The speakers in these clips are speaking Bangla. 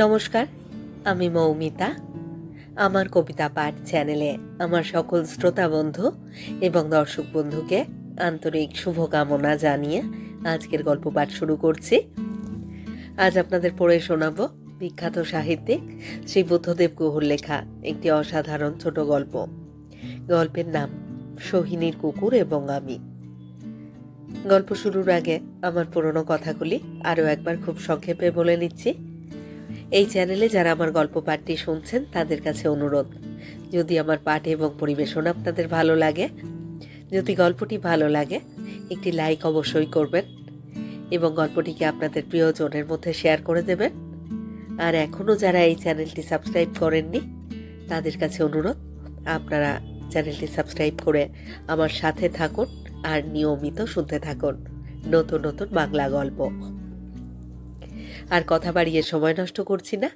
নমস্কার, আমি মৌমিতা। আমার কবিতা পাঠ চ্যানেলে আমার সকল শ্রোতা বন্ধু এবং দর্শক বন্ধুকে আন্তরিক শুভকামনা জানিয়ে আজকের গল্প পাঠ শুরু করছি। আজ আপনাদের পড়ে শোনাব বিখ্যাত সাহিত্যিক শ্রী বুদ্ধদেব গুহর লেখা একটি অসাধারণ ছোট গল্প। গল্পের নাম সোহিনীর কুকুর এবং আমি। গল্প শুরুর আগে আমার পুরনো কথাগুলি আরও একবার খুব সংক্ষেপে বলে নিচ্ছি। এই চ্যানেলে যারা আমার গল্প পাঠটি শুনছেন, তাদের কাছে অনুরোধ। যদি আমার পাঠ এবং পরিবেশন আপনাদের ভালো লাগে, যদি গল্পটি ভালো লাগে, একটি লাইক অবশ্যই করবেন এবং গল্পটিকে আপনাদের প্রিয়জনের মধ্যে শেয়ার করে দেবেন। আর এখনও যারা এই চ্যানেলটি সাবস্ক্রাইব করেননি, তাদের কাছে অনুরোধ, আপনারা চ্যানেলটি সাবস্ক্রাইব করে আমার সাথে থাকুন আর নিয়মিত শুনতে থাকুন। নতুন নতুন বাংলা গল্প। আর কথা বাড়িয়ে সময় নষ্ট করছি না।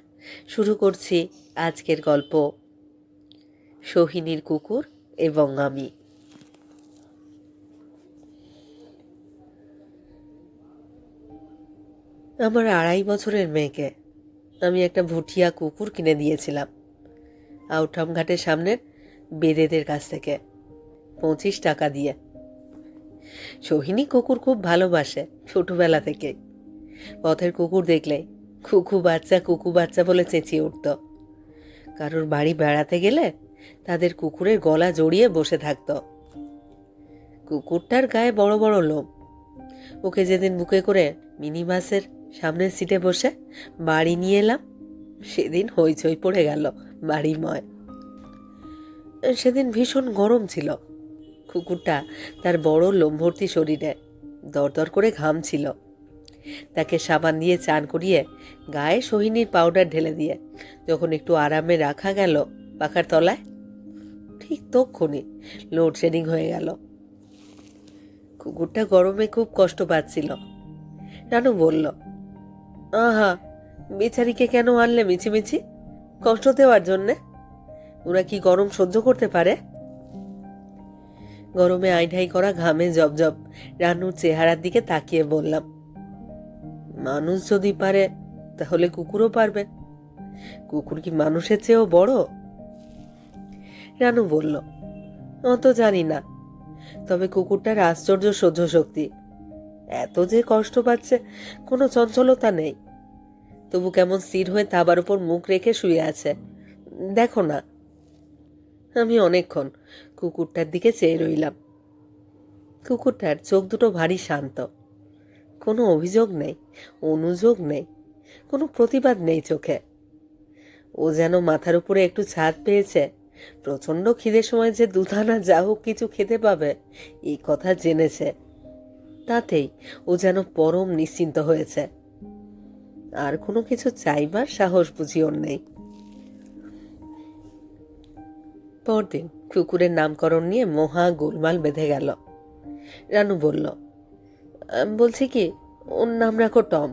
শুরু করছি আজকের গল্প। সোহিনীর কুকুর এবং আমি। আমার আড়াই বছরের মেয়েকে আমি একটা ভুটিয়া কুকুর কিনে দিয়েছিলাম। আউটহাম ঘাটের সামনের বেদেদের কাছ থেকে পঁচিশ টাকা দিয়ে। সোহিনী কুকুর খুব ভালোবাসে ছোটবেলা থেকেই। পথের কুকুর দেখলে কুকু বাচ্চা কুকু বাচ্চা বলে চেঁচিয়ে উঠত। কারোর বাড়ি বেড়াতে গেলে তাদের কুকুরের গলা জড়িয়ে বসে থাকত। কুকুরটার গায়ে বড় বড় লোম। ওকে যেদিন বুকে করে মিনি বাসের সামনের সিটে বসে বাড়ি নিয়ে এলাম, সেদিন হইচই পড়ে গেল বাড়িময়। সেদিন ভীষণ গরম ছিল। কুকুরটা তার বড় লোমভর্তি শরীরে দরদর করে ঘামছিল তাকে সাবান দিয়ে চান করিয়ে গায়ে সোহিনীর পাউডার ঢেলে দিয়ে যখন একটু আরামে রাখা গেল পাখার তলায়, ঠিক তক্ষুনি লোডশেডিং হয়ে গেল। কুকুরটা গরমে খুব কষ্ট পাচ্ছিল। রানু বলল, আহা, বেচারিকে কেন আনলে মিছিমিছি? কষ্ট দেওয়ার জন্যে। ওরা কি গরম সহ্য করতে পারে? গরমে আইঢাই করা ঘামে জবজব রানুর চেহারার দিকে তাকিয়ে বললাম মানুষ যদি পারে, তাহলে কুকুরও পারবে। কুকুর কি মানুষের চেয়েও বড়? রানু বলল অত জানি না। তবে কুকুরটার আশ্চর্য সহ্য শক্তি। এত যে কষ্ট পাচ্ছে, কোনো চঞ্চলতা নেই। তবু কেমন স্থির হয়ে তাবার উপর মুখ রেখে শুয়ে আছে। দেখো না। আমি অনেকক্ষণ কুকুরটার দিকে চেয়ে রইলাম। কুকুরটার চোখ দুটো ভারী শান্ত। কোনো অভিযোগ নেই অনুযোগ নেই কোনো প্রতিবাদ নেই চোখে। ও যেন মাথার উপরে একটু ছাদ পেয়েছে প্রচণ্ড খিদের সময় যে দুধানা যা হোক কিছু খেতে পাবে এই কথা জেনেছে। তাতেই ও যেন পরম নিশ্চিন্ত হয়েছে। আর কোনো কিছু চাইবার সাহস বুঝি ওর নেই। পরদিন কুকুরের নামকরণ নিয়ে মহা গোলমাল বেঁধে গেল। রানু বলল "আম, বলছি কি, ওর নাম রাখো টম।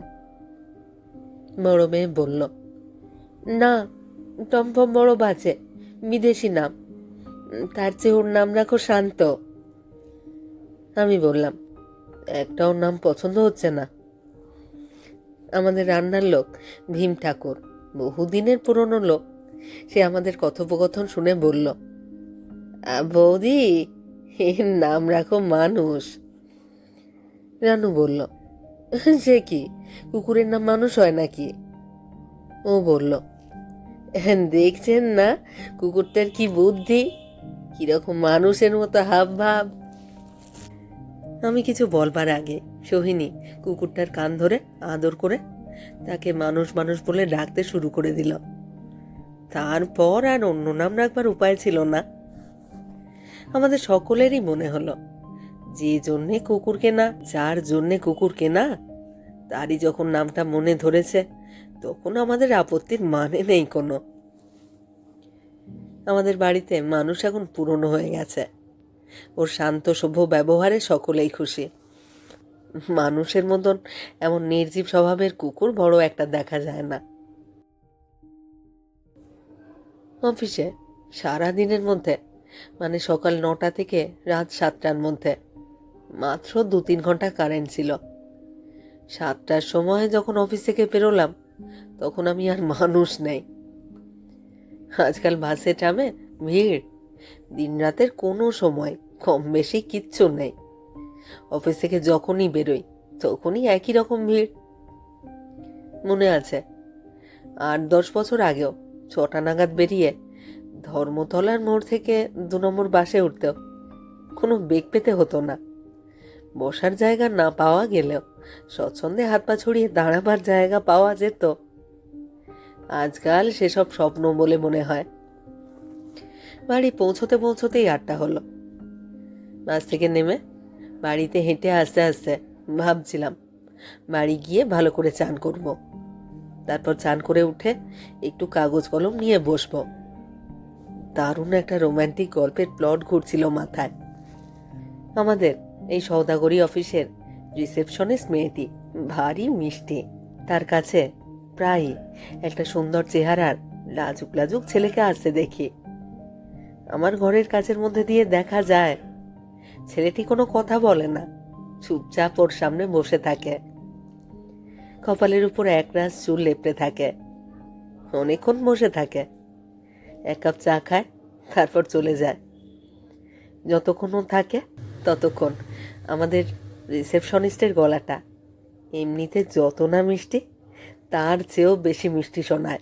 বড় মেয়ে বলল, না, টম ফম বড় বাজে, বিদেশি নাম। তার চেয়ে ওর নাম রাখো শান্ত। আমি বললাম একটাও নাম পছন্দ হচ্ছে না। আমাদের রান্নার লোক, ভীম ঠাকুর বহুদিনের পুরনো লোক, সে আমাদের কথোপকথন শুনে বলল বৌদি, এর নাম রাখো মানুষ। রানু বলল সে কি? কুকুরের নাম মানুষ হয় নাকি? ও বলল "হ্যাঁ, দেখছেন না? কুকুরটার কি বুদ্ধি? কীরকম মানুষের মতো হাব ভাব। আমি কিছু বলবার আগে সোহিনী কুকুরটার কান ধরে আদর করে তাকে মানুষ মানুষ বলে ডাকতে শুরু করে দিল। তারপর আর অন্য নাম রাখবার উপায় ছিল না। আমাদের সকলেরই মনে হলো যে জন্যে কুকুর কেনা, যার জন্যে কুকুর কেনা, তারই যখন নামটা মনে ধরেছে, তখন আমাদের আপত্তির মানে নেই কোনো। আমাদের বাড়িতে মানুষ এখন পুরনো হয়ে গেছে। ওর শান্ত সভ্য ব্যবহারে সকলেই খুশি। মানুষের মতন এমন নির্জীব স্বভাবের কুকুর বড় একটা দেখা যায় না। অফিসে সারা দিনের মধ্যে মানে সকাল নটা থেকে রাত সাতটার মধ্যে মাত্র দু তিন ঘণ্টা কারেন্ট ছিল। সাতটার সময় যখন অফিস থেকে পেরোলাম তখন আমি আর মানুষ নেই। আজকাল বাসে ট্রামে ভিড় দিন রাতের কোনো সময় কম বেশি কিচ্ছু নেই। অফিস থেকে যখনই বেরোই, তখনই একই রকম ভিড়। মনে আছে, আট দশ বছর আগেও ছটা নাগাদ বেরিয়ে ধর্মতলার মোড় থেকে দু নম্বর বাসে উঠতেও কোনো বেগ পেতে হতো না। বসার জায়গা না পাওয়া গেলেও স্বচ্ছন্দে হাত পা ছড়িয়ে দাঁড়াবার জায়গা পাওয়া যেত। আজকাল সেসব স্বপ্ন বলে মনে হয়। বাড়ি পৌঁছতে পৌঁছতেই আটটা হলো। বাস থেকে নেমে বাড়িতে হেঁটে আস্তে আস্তে ভাবছিলাম, বাড়ি গিয়ে ভালো করে চান করব। তারপর চান করে উঠে একটু কাগজ কলম নিয়ে বসবো। দারুণ একটা রোম্যান্টিক গল্পের প্লট ঘুরছিল মাথায়। আমাদের এই সৌদাগরি অফিসের রিসেপশনিস্ট মেয়েটি ভারী মিষ্টি। তার কাছে প্রায়ই একটা সুন্দর চেহারার লাজুক লাজুক ছেলেকে আসতে দেখি। আমার ঘরের কাছের মধ্যে দিয়ে দেখা যায়, ছেলেটি কোনো কথা বলে না, চুপচাপ ওর সামনে বসে থাকে। কপালের উপর একরাশ চুল লেপটে থাকে। অনেকক্ষণ বসে থাকে। এক কাপ চা খায়, তারপর চলে যায়। যতক্ষণ থাকে ততক্ষণ। আমাদের রিসেপশনিস্টের গলাটা এমনিতে যত না মিষ্টি, তার চেয়েও বেশি মিষ্টি শোনায়।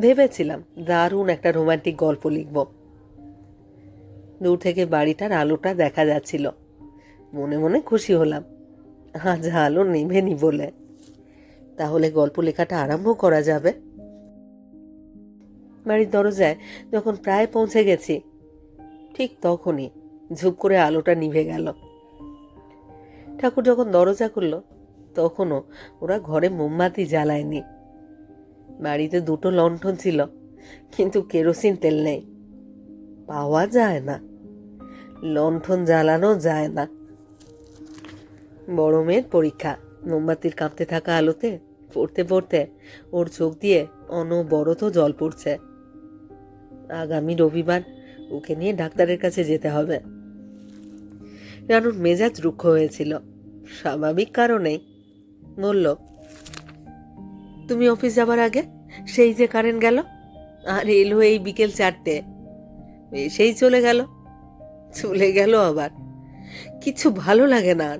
ভেবেছিলাম দারুণ একটা রোমান্টিক গল্প লিখব। দূর থেকে বাড়িটার আলোটা দেখা যাচ্ছিল। মনে মনে খুশি হলাম। আজ আলো নেভেনি বলে। তাহলে গল্প লেখাটা আরম্ভ করা যাবে? বাড়ির দরজায় যখন প্রায় পৌঁছে গেছি ঠিক তখনই ঝুপ করে আলোটা নিভে গেল। ঠাকুর যখন দরজা খুলল, তখনও ওরা ঘরে মোমবাতি জ্বালায়নি। বাড়িতে দুটো লণ্ঠন ছিল, কিন্তু কেরোসিন তেল নেই। পাওয়া যায় না। লণ্ঠন জ্বালানো যায় না। বড় মেয়ের পরীক্ষা, মোমবাতির কাঁপতে থাকা আলোতে পড়তে পড়তে ওর চোখ দিয়ে অনবরত জল পড়ছে। আগামী রবিবার ওকে নিয়ে ডাক্তারের কাছে যেতে হবে। রানুর মেজাজ রুক্ষ হয়েছিল। স্বাভাবিক কারণেই বলল, তুমি অফিস যাবার আগে সেই যে কারেন্ট গেল আর এলো এই বিকেল চারটে। এসেই চলে গেল। চলে গেল আবার। কিছু ভালো লাগে না আর।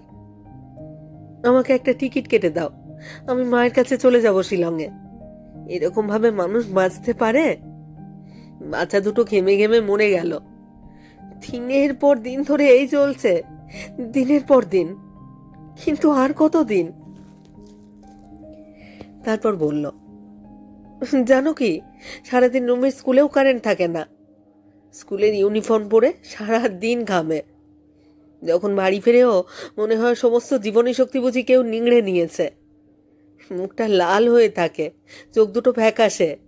আমাকে একটা টিকিট কেটে দাও। আমি মায়ের কাছে চলে যাব শিলংয়ে। এরকম ভাবে মানুষ বাঁচতে পারে বাচ্চা দুটো ঘেমে ঘেমে মরে গেল। দিনের পর দিন ধরে এই চলছে, দিনের পর দিন। কিন্তু আর কত দিন? তারপর বলল, জানো কি, সারাদিন রুমের স্কুলেও কারেন্ট থাকে না। স্কুলের ইউনিফর্ম পরে সারা দিন ঘামে। যখন বাড়ি ফিরেও মনে হয় সমস্ত জীবনী শক্তি বুঝি কেউ নিংড়ে নিয়েছে। মুখটা লাল হয়ে থাকে, চোখ দুটো ফ্যাকাশে।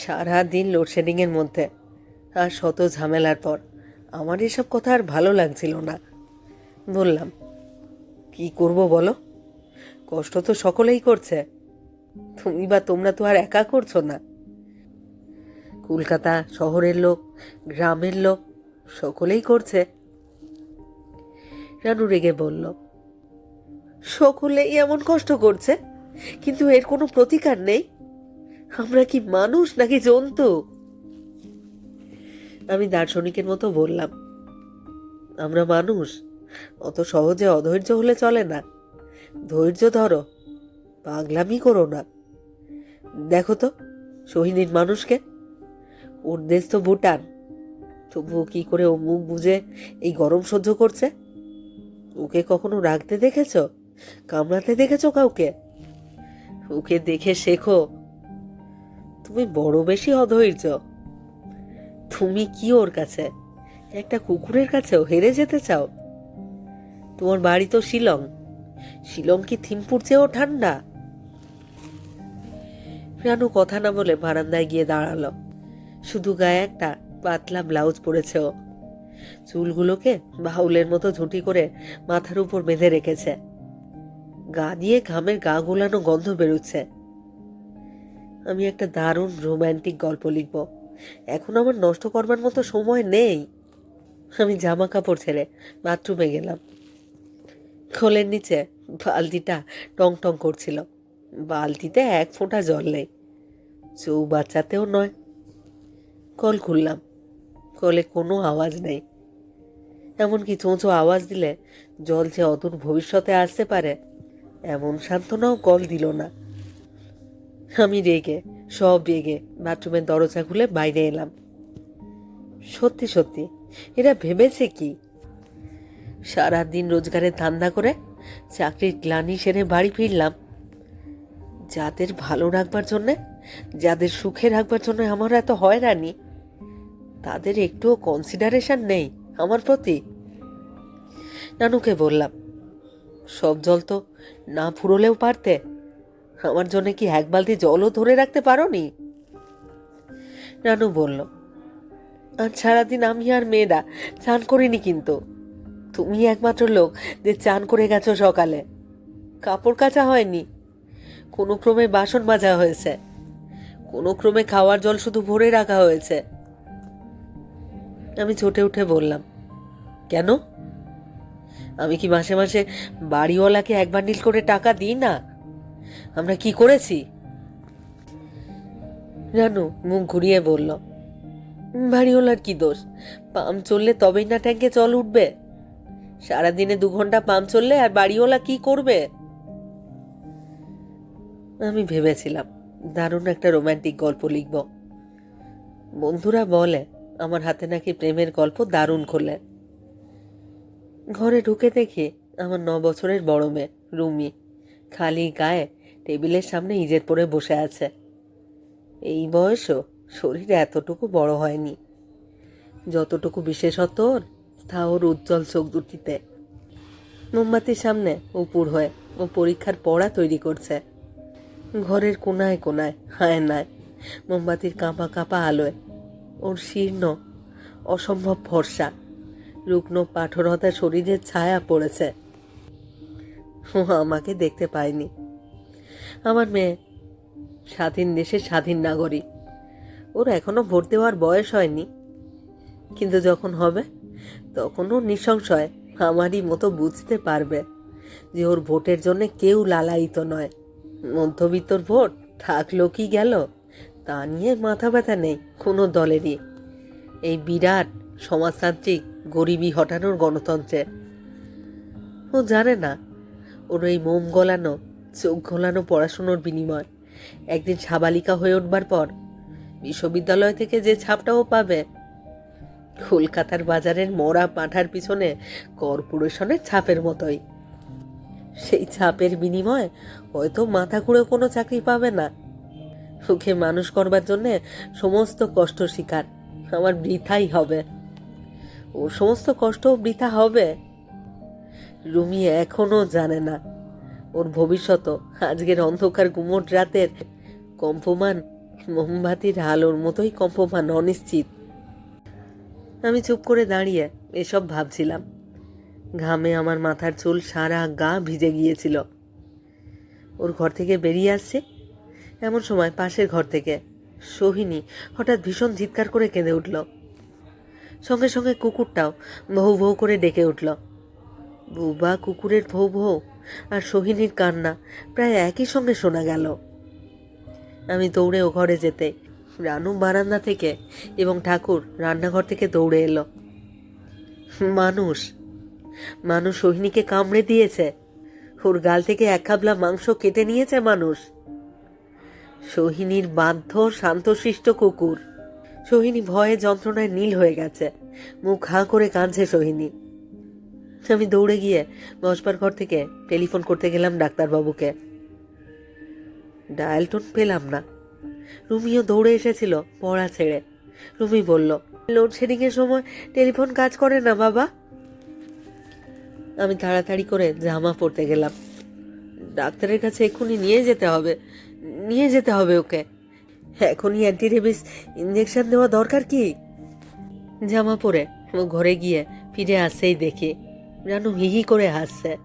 সারা দিন লোডশেডিংয়ের মধ্যে। আর শত ঝামেলার পর আমার এসব কথা আর ভালো লাগছিল না। বললাম, কি করব বলো? কষ্ট তো সকলেই করছে। তুমি বা তোমরা তো আর একা করছ না। কলকাতা শহরের লোক, গ্রামের লোক, সকলেই করছে। রানু রেগে বলল, সকলেই এমন কষ্ট করছে? কিন্তু এর কোনো প্রতিকার নেই? আমরা কি মানুষ নাকি জন্তু? আমি দার্শনিকের মতো বললাম, আমরা মানুষ, অত সহজে অধৈর্য হলে চলে না। ধৈর্য ধরো, পাগলামি করো না। দেখো তো, সোহিনীর মানুষকে। ওর দেশ তো ভুটান। তবুও কি করে ও মুখ বুঝে এই গরম সহ্য করছে? ওকে কখনো রাখতে দেখেছ? কামড়াতে দেখেছ কাউকে? ওকে দেখে শেখো তুমি বড় বেশি অধৈর্য। তুমি কি ওর কাছে? একটা কুকুরের কাছেও হেরে যেতে চাও? তোমার বাড়ি তো শিলং। শিলং কি থিম্পুর চেয়েও ঠান্ডা? রানু কথা না বলে বারান্দায় গিয়ে দাঁড়াল। শুধু গায়ে একটা পাতলা ব্লাউজ পরেছে ও। চুলগুলোকে বাউলের মতো ঝুঁটি করে মাথার উপর বেঁধে রেখেছে। গা দিয়ে ঘামের গা গোলানো গন্ধ বেরোচ্ছে। আমি একটা দারুণ রোম্যান্টিক গল্প লিখব। এখন আমার নষ্ট করবার মতো সময় নেই। আমি জামা কাপড় ছেড়ে বাথরুমে গেলাম। খোলের নিচে বালতিটা টং টং করছিল। বালতিতে এক ফোঁটা জল নেই। চৌবাচ্চাতেও নয়। কল খুললাম। কলে কোনো আওয়াজ নেই। এমনকি চোঁচো আওয়াজ দিলে জল যে অদূর ভবিষ্যতে আসতে পারে, এমন সান্ত্বনাও কল দিল না। আমি রেগে, সব রেগে বাথরুমের দরজা খুলে বাইরে এলাম। সত্যি সত্যি, এরা ভেবেছে কি? সারাদিন রোজগারের ধান্দা করে চাকরির গ্লানি সেরে বাড়ি ফিরলাম। যাদের ভালো রাখবার জন্যে, যাদের সুখে রাখবার জন্য আমার এত হয়রানি, তাদের একটুও কনসিডারেশন নেই আমার প্রতি। নানুকে বললাম, সব জল তো না ফুরোলেও পারতে। আমার জন্য কি এক বালতি জলও ধরে রাখতে পারো নি নানু বলল আর সারাদিন আমি আর মেয়েরা চান করিনি কিন্তু। তুমি একমাত্র লোক যে চান করে গেছো সকালে। কাপড় কাচা হয়নি। কোনো ক্রমে বাসন মাজা হয়েছে। কোনো ক্রমে খাওয়ার জল শুধু ভরে রাখা হয়েছে। আমি চটে উঠে বললাম, কেন? আমি কি মাসে মাসে বাড়িওয়ালাকে এক বান্ডিল করে টাকা দিই না? আমরা কি করেছি? রানু মুখ ঘুরিয়ে বলল, বাড়িওয়ালার কি দোষ? পাম্প চললে তবেই না ট্যাঙ্কে জল উঠবে? সারাদিনে দু ঘণ্টা পাম্প চললে আর বাড়িওয়ালা কি করবে? আমি ভেবেছিলাম, দারুণ একটা রোমান্টিক গল্প লিখব। বন্ধুরা বলে, আমার হাতে নাকি প্রেমের গল্প দারুণ খোলে। ঘরে ঢুকে দেখি আমার ন বছরের বড় মেয়ে, রুমি, খালি গায়ে টেবিলের সামনে ইজের পরে বসে আছে। এই বয়সও শরীর এতটুকু বড় হয়নি। যতটুকু বিশেষত ওর, তা ওর উজ্জ্বল চোখ দুটিতে। মোমবাতির সামনে উপুর হয়ে ও পরীক্ষার পড়া তৈরি করছে। ঘরের কোনায় কোনায়, হায় নায় মোমবাতির কাঁপা কাঁপা আলোয়। ওর শীর্ণ, অসম্ভব ভরসা রুগ্ন পাঠরতা শরীরের ছায়া পড়েছে। ও আমাকে দেখতে পায়নি। আমার মেয়ে। স্বাধীন দেশের স্বাধীন নাগরিক। ওর এখনও ভোট দেওয়ার বয়স হয়নি। কিন্তু যখন হবে, তখন ও নিঃসংশয় আমারই মতো বুঝতে পারবে যে ওর ভোটের জন্য কেউ লালায়িত নয়। মধ্যবিত্তর ভোট থাকল কি গেল, তা নিয়ে মাথা ব্যথা নেই কোনো দলেরই। এই বিরাট সমাজতান্ত্রিক গরিবি হটানোর গণতন্ত্রে ও জানে না, ওর এই মোম গলানো চোখ ঘোলানো পড়াশুনোর বিনিময়। একদিন সাবালিকা হয়ে উঠবার পর বিশ্ববিদ্যালয় থেকে যে ছাপটাও পাবে। কলকাতার বাজারের মরা পাঁঠার পিছনে কর্পোরেশনের ছাপের মতোই। সেই ছাপের বিনিময়ে হয়তো মাথা ঘুরে কোনো চাকরি পাবে না। সুখে মানুষ করবার জন্যে সমস্ত কষ্ট শিকার আমার বৃথাই হবে। ও সমস্ত কষ্ট বৃথা হবে। রুমি এখনও জানে না। ওর ভবিষ্যৎ আজকের অন্ধকার গুমট রাতের কম্পমান, মোমবাতির আলোর মতোই কম্পমান, অনিশ্চিত। আমি চুপ করে দাঁড়িয়ে এসব ভাবছিলাম। ঘামে আমার মাথার চুল সারা গা ভিজে গিয়েছিল। ওর ঘর থেকে বেরিয়ে আসছে। এমন সময় পাশের ঘর থেকে সোহিনী হঠাৎ ভীষণ চিৎকার করে কেঁদে উঠল। সঙ্গে সঙ্গে কুকুরটাও ভৌ ভৌ করে ডেকে উঠল। বুবা কুকুরের ভৌ ভৌ আর সোহিনীর কান্না প্রায় একই সঙ্গে শোনা গেল। আমি দৌড়ে ও ঘরে যেতে, রানু বারান্দা থেকে এবং ঠাকুর রান্নাঘর থেকে দৌড়ে এলো। মানুষ মানুষ সোহিনীকে কামড়ে দিয়েছে। ওর গাল থেকে এক খাবলা মাংস কেটে নিয়েছে মানুষ। সোহিনীর বাধ্য, শান্তশিষ্ট কুকুর। সোহিনী ভয়ে যন্ত্রণায় নীল হয়ে গেছে। মুখ হাঁ করে কাঁদছে সোহিনী। আমি দৌড়ে গিয়ে বসবার ঘর থেকে টেলিফোন করতে গেলাম ডাক্তারবাবুকে। ডায়াল টোন পেলাম না। রুমিও দৌড়ে এসেছিল পড়া ছেড়ে। রুমি বলল লোডশেডিংয়ের সময় টেলিফোন কাজ করে না বাবা? আমি তাড়াতাড়ি করে জামা পরতে গেলাম। ডাক্তারের কাছে এক্ষুনি নিয়ে যেতে হবে, নিয়ে যেতে হবে ওকে। এখনই অ্যান্টিরেবিস ইঞ্জেকশন দেওয়া দরকার কি? জামা পরে ও ঘরে গিয়ে ফিরে আসেই দেখি। রানু হিহি করে হাসছে।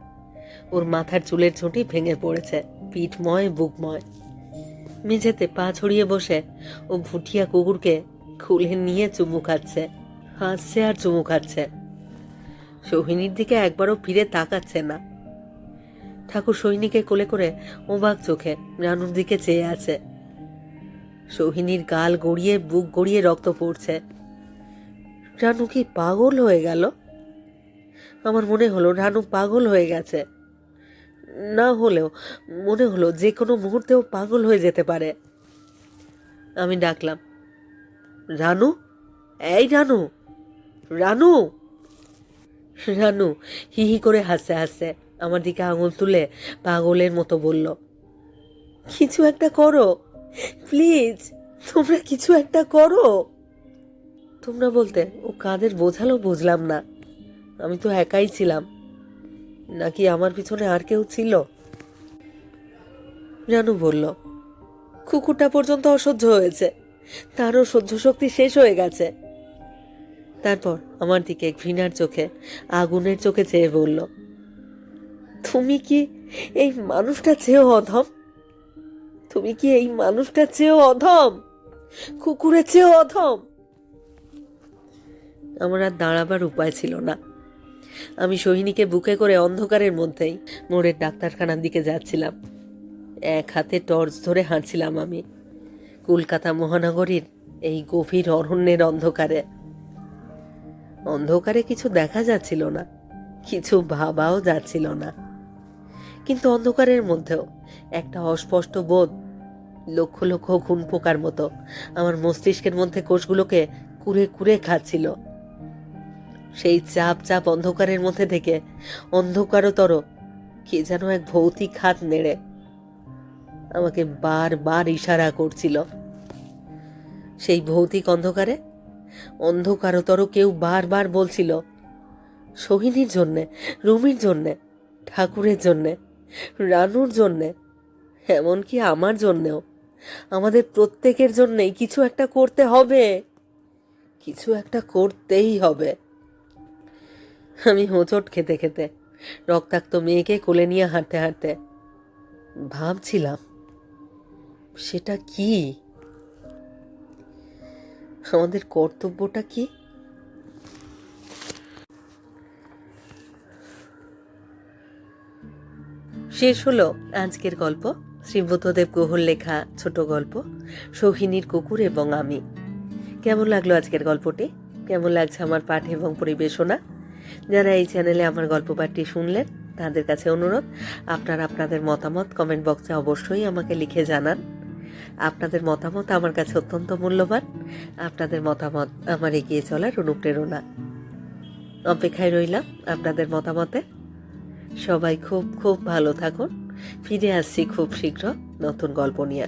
ওর মাথার চুলের ছুটি ভেঙে পড়েছে, পিঠময়, বুকময়। মেঝেতে পা ছড়িয়ে বসে ও ভুটিয়া কুকুরকে খুলে নিয়ে চুমু খাচ্ছে, হাসছে আর চুমু খাচ্ছে। সোহিনীর দিকে একবারও ফিরে তাকাচ্ছে না। ঠাকুর সৈনিকে কোলে করে অবাক চোখে রানুর দিকে চেয়ে আছে। সোহিনীর গাল গড়িয়ে, বুক গড়িয়ে রক্ত পড়ছে। রানু কি পাগল হয়ে গেল? আমার মনে হলো রানু পাগল হয়ে গেছে। না হলেও মনে হলো যে কোনো মুহূর্তেও পাগল হয়ে যেতে পারে। আমি ডাকলাম, রানু? এই রানু! রানু! রানু হি হি করে হাসতে হাসতে আমার দিকে আঙুল তুলে পাগলের মতো বলল, কিছু একটা করো, প্লিজ, তোমরা কিছু একটা করো। তোমরা বলতে ও কাদের বোঝালো বুঝলাম না। আমি তো একাই ছিলাম। নাকি আমার পিছনে আর কেউ ছিল? রানু বলল, কুকুরটা পর্যন্ত অসহ্য হয়েছে। তারও সহ্য শক্তি শেষ হয়ে গেছে। তারপর আমার দিকে ঘৃণার চোখে, আগুনের চোখে চেয়ে বলল, তুমি কি এই মানুষটা চেয়েও অধম? তুমি কি এই মানুষটা চেয়েও অধম? কুকুরের চেয়েও অধম? আমার আর দাঁড়াবার উপায় ছিল না। আমি সোহিনীকে বুকে করে অন্ধকারের মধ্যেই মোড়ের ডাক্তারখানার দিকে যাচ্ছিলাম। এক হাতে টর্চ ধরে হাঁটছিলাম আমি। কলকাতা মহানগরীর এই গভীর অরণ্যের অন্ধকারে। অন্ধকারে কিছু দেখা যাচ্ছিল না, কিছু ভাবাও যাচ্ছিল না। কিন্তু অন্ধকারের মধ্যেও একটা অস্পষ্ট বোধ, লক্ষ লক্ষ ঘুন পোকার মতো, আমার মস্তিষ্কের মধ্যে কোষগুলোকে কুরে কুরে খাচ্ছিল। সেই চাপ চাপ অন্ধকারের মধ্যে থেকে অন্ধকারতর কে যেন এক ভৌতিক হাত নেড়ে আমাকে বারবার ইশারা করছিল। সেই ভৌতিক অন্ধকারে অন্ধকারতর কেউ বারবার বলছিল, সোহিনীর জন্যে, রুমির জন্যে, ঠাকুরের জন্যে, রানুর জন্যে, এমনকি আমার জন্যেও, আমাদের প্রত্যেকের জন্যেই কিছু একটা করতে হবে। কিছু একটা করতেই হবে। আমি হোঁচট খেতে খেতে রক্তাক্ত মেয়েকে কোলে নিয়ে হাঁটতে হাঁটতে ভাবছিলাম, সেটা কি? আমাদের কর্তব্যটা কি? শেষ হলো আজকের গল্প শ্রীব্রতদেব গুহর লেখা ছোট গল্প, সোহিনীর কুকুর এবং আমি। কেমন লাগল আজকের গল্পটি? কেমন লাগছে আমার পাঠ এবং পরিবেশনা? যারা এই চ্যানেলে আমার গল্প পাঠটি শুনলেন, তাদের কাছে অনুরোধ, আপনারা আপনাদের মতামত কমেন্ট বক্সে অবশ্যই আমাকে লিখে জানান। আপনাদের মতামত আমার কাছে অত্যন্ত মূল্যবান। আপনাদের মতামত আমার এগিয়ে চলার অনুপ্রেরণা। অপেক্ষায় রইলাম আপনাদের মতামতে। সবাই খুব খুব ভালো থাকুন। ফিরে আসছি খুব শীঘ্র নতুন গল্প নিয়ে।